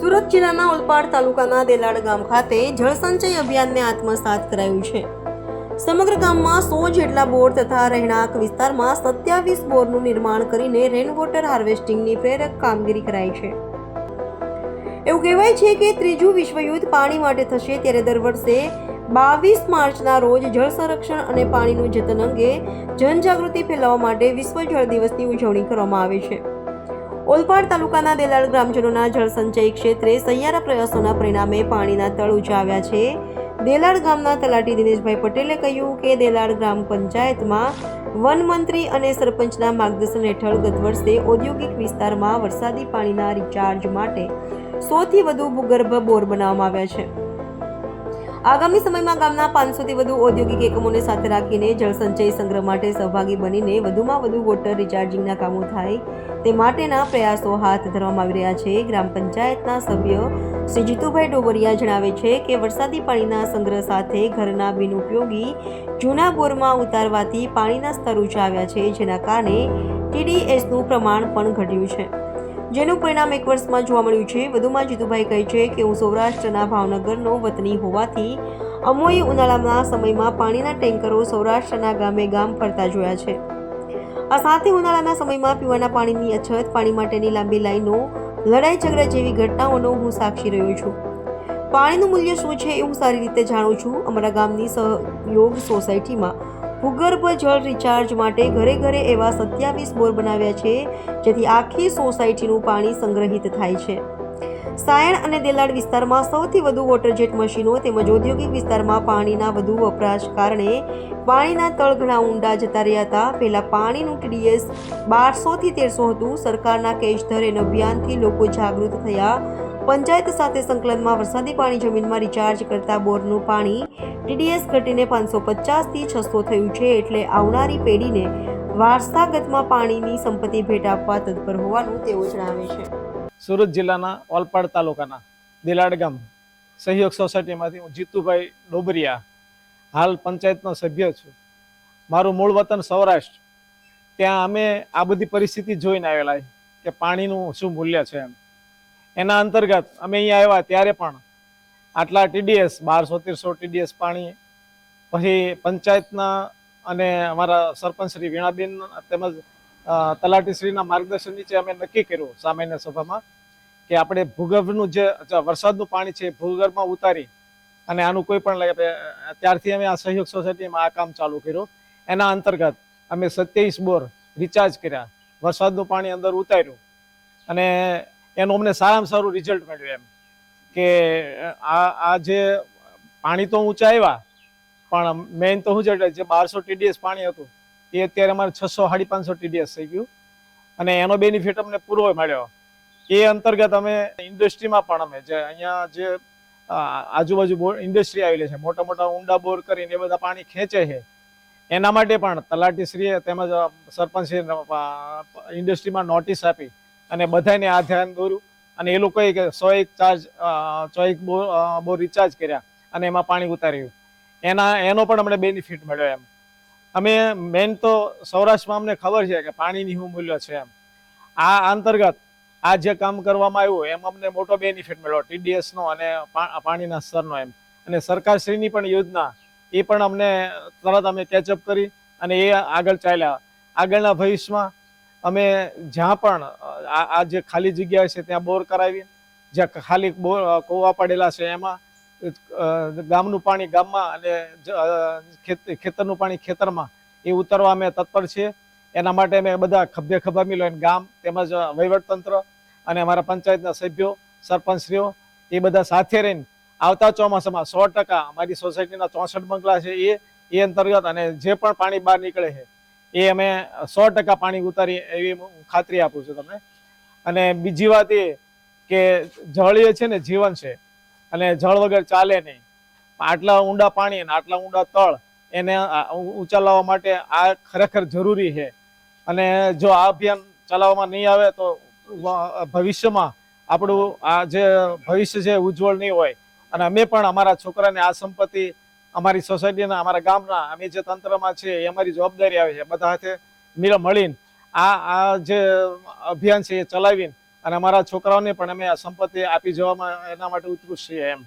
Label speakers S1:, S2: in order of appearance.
S1: સુરત જિલ્લાના ઓલપાડ તાલુકાના દેલાડ ગામ ખાતે જળસંચય અભિયાનને આત્મસાત કરાયું છે. સમગ્ર ગામમાં સો જેટલા બોર તથા રહેણાંક વિસ્તારમાં સત્યાવીસ બોરનું નિર્માણ કરીને રેન વોટર હાર્વેસ્ટિંગની પ્રેરક કામગીરી કરાઈ છે. એવું કહેવાય છે કે ત્રીજું વિશ્વયુદ્ધ પાણી માટે થશે ત્યારે દર વર્ષે બાવીસ માર્ચના રોજ જળ સંરક્ષણ અને પાણીનું જતન અંગે જનજાગૃતિ ફેલાવવા માટે વિશ્વ જળ દિવસની ઉજવણી કરવામાં આવે છે. ઓલપાડ તાલુકાના દેલાડ ગ્રામજનોના જળસંચય ક્ષેત્રે સહિયારા પ્રયાસોના પરિણામે પાણીના તળ ઊંચા છે. દેલાડ ગામના તલાટી દિનેશભાઈ પટેલે કહ્યું કે દેલાડ ગ્રામ પંચાયતમાં વન મંત્રી અને સરપંચના માર્ગદર્શન હેઠળ ગત વર્ષે ઔદ્યોગિક વિસ્તારમાં વરસાદી પાણીના રિચાર્જ માટે સોથી વધુ ભૂગર્ભ બોર બનાવવામાં આવ્યા છે. આગામી સમયમાં ગામના પાંચસોથી વધુ ઔદ્યોગિક એકમોને સાથે રાખીને જળસંચય સંગ્રહ માટે સહભાગી બનીને વધુમાં વધુ વોટર રિચાર્જિંગના કામો થાય તે માટેના પ્રયાસો હાથ ધરવામાં આવી રહ્યા છે. ગ્રામ પંચાયતના સભ્ય શ્રી જીતુભાઈ ડોબરિયા જણાવે છે કે વરસાદી પાણીના સંગ્રહ સાથે ઘરના બિનઉપયોગી જૂના બોરમાં ઉતારવાથી પાણીના સ્તર ઊંચા આવ્યા છે, જેના કારણે ટીડીએસનું પ્રમાણ પણ ઘટ્યું છે. જેનું પરિણામ એક વર્ષમાં જોવા મળ્યું છે. વધુમાં જીતુભાઈ કહે છે કે હું સૌરાષ્ટ્રના ભાવનગરનો વતની હોવાથી અમોએ ઉનાળાના સમયમાં પાણીના ટેન્કરો સૌરાષ્ટ્રના ગામે ગામ ફરતા જોયા છે. આ સાથે ઉનાળાના સમયમાં પીવાના પાણીની અછત, પાણી માટેની લાંબી લાઈનો, લડાઈ ઝઘડા જેવી ઘટનાઓનો હું સાક્ષી રહ્યો છું. પાણીનું મૂલ્ય શું છે એ હું સારી રીતે જાણું છું. અમારા ગામની સહયોગ સોસાયટીમાં ભૂગર્ભ જળ રિચાર્જ માટે ઘરે ઘરે એવા સત્યાવીસ બોર બનાવ્યા છે, જેથી આખી સોસાયટીનું પાણી સંગ્રહિત થાય છે. સાયણ અને દેલાડ વિસ્તારમાં સૌથી વધુ વોટર જેટ મશીનો તેમજ ઔદ્યોગિક વિસ્તારમાં પાણીના વધુ વપરાશ કારણે પાણીના તળ ઘણા ઊંડા જતા રહ્યા હતા. પહેલાં પાણીનું ટીડીએસ બારસોથી તેરસો હતું. સરકારના કેશ ધર એન અભિયાનથી લોકો જાગૃત થયા. પંચાયત સાથે સંકલનમાં વરસાદી પાણી જમીનમાં રિચાર્જ કરતા બોરનું પાણી ટીડીએસ ઘટીને પાંચસો પચાસથી છસો થયું છે એટલે આવનારી પેઢીને વારસાગતમાં પાણીની સંપત્તિ ભેટ આપવા તત્પર હોવાનું તેઓ જણાવે છે.
S2: સુરત જિલ્લાના ઓલપાડ તાલુકાના દિલાડ ગામ સહયોગ સોસાયટીમાંથી હું જીતુભાઈ ડોબરિયા, હાલ પંચાયતનો સભ્ય છું. મારું મૂળ વતન સૌરાષ્ટ્ર. ત્યાં અમે આ બધી પરિસ્થિતિ જોઈને આવેલા કે પાણીનું શું મૂલ્ય છે એમ. એના અંતર્ગત અમે અહીંયા આવ્યા ત્યારે પણ આટલા ટીડીએસ, બારસો તેરસો ટીડીએસ પાણી પછી પંચાયતના અને અમારા સરપંચ શ્રી વીણાબેન તેમજ તલાટીશ્રીના માર્ગદર્શન નીચે અમે નક્કી કર્યું સામાન્ય સભામાં કે આપણે ભૂગર્ભનું જે વરસાદનું પાણી છે ભૂગર્ભમાં ઉતારી અને આનું કોઈ પણ ત્યારથી અમે આ સહયોગ સોસાયટીમાં આ કામ ચાલુ કર્યું. એના અંતર્ગત અમે સત્યાવીસ બોર રિચાર્જ કર્યા, વરસાદનું પાણી અંદર ઉતાર્યું અને એનું અમને સારામાં સારું રિઝલ્ટ મળ્યું એમ. કે આ આ જે પાણી તો ઊંચા આવ્યા પણ મેઇન તો શું છે જે બારસો ટીડીએસ પાણી હતું, એ અત્યારે અમારે છસો સાડી પાંચસો ટીડીએસ થઈ ગયું. અને એનો બેનિફિટ અમને પૂરો મળ્યો. એ અંતર્ગત અમે ઇન્ડસ્ટ્રીમાં પણ અમે જે અહીંયા જે આજુબાજુ ઇન્ડસ્ટ્રી આવેલી છે, મોટા મોટા ઊંડા બોર કરીને એ બધા પાણી ખેંચે છે. એના માટે પણ તલાટીશ્રીએ તેમજ સરપંચ ઇન્ડસ્ટ્રીમાં નોટિસ આપી. અને બધાને આ ધ્યાન દોર્યું. અને એ લોકોએ સો એક ચાર્જ સો એક બો રિચાર્જ કર્યા અને એમાં પાણી ઉતાર્યું. એના, એનો પણ અમને બેનિફિટ મળ્યો એમ. અમે મેન તો સૌરાષ્ટ્રમાં અમને ખબર છે કે પાણીની શું મૂલ્ય છે એમ. આ અંતર્ગત આ જે કામ કરવામાં આવ્યું એમ અમને મોટો બેનિફિટ મળ્યો ટીડીએસનો અને પાણીના સ્તરનો એમ. અને સરકારશ્રીની પણ યોજના, એ પણ અમને તરત અમે કેચઅપ કરી અને એ આગળ ચાલ્યા. આગળના ભવિષ્યમાં અમે જ્યાં પણ, આ જે ખાલી જગ્યા છે ત્યાં બોર કરાવી જ્યાં ખાલી બોર કૂવા પડેલા છે એમાં ગામનું પાણી ગામમાં અને ખેતરનું પાણી ખેતરમાં એ ઉતરવા અમે તત્પર છીએ. એના માટે અમે બધા ખભે ખભા મિલો ગામ તેમજ વહીવટતંત્ર અને અમારા પંચાયતના સભ્યો, સરપંચશ્રીઓ એ બધા સાથે રહીને આવતા ચોમાસામાં સો ટકા અમારી સોસાયટીના ચોસઠ બંગલા છે એ એ અંતર્ગત અને જે પણ પાણી બહાર નીકળે છે એ અમે સો ટકા પાણી ઉતારી એવી ખાતરી આપું છું તમને. અને બીજી વાત એ કે જળ એ છે ને જીવન છે. અને જળ વગર ચાલે નહીં. આટલા ઊંડા પાણી અને આટલા ઊંડા તળ એને ઉચાલવા માટે આ ખરેખર જરૂરી છે. અને જો આ અભિયાન ચલાવવામાં નહીં આવે તો ભવિષ્યમાં આપણું આ જે ભવિષ્ય છે ઉજ્જવળ નહીં હોય. અને અમે પણ અમારા છોકરાને આ સંપત્તિ અમારી સોસાયટીના, અમારા ગામના, અમે જે તંત્રમાં છે એ અમારી જવાબદારી આવે છે. બધા હાથે મિલ મળીને આ આ જે અભિયાન છે એ ચલાવીને અને અમારા છોકરાઓને પણ અમે આ સંપત્તિ આપી જવામાં એના માટે ઉત્કૃષ્ટ છીએ એમ.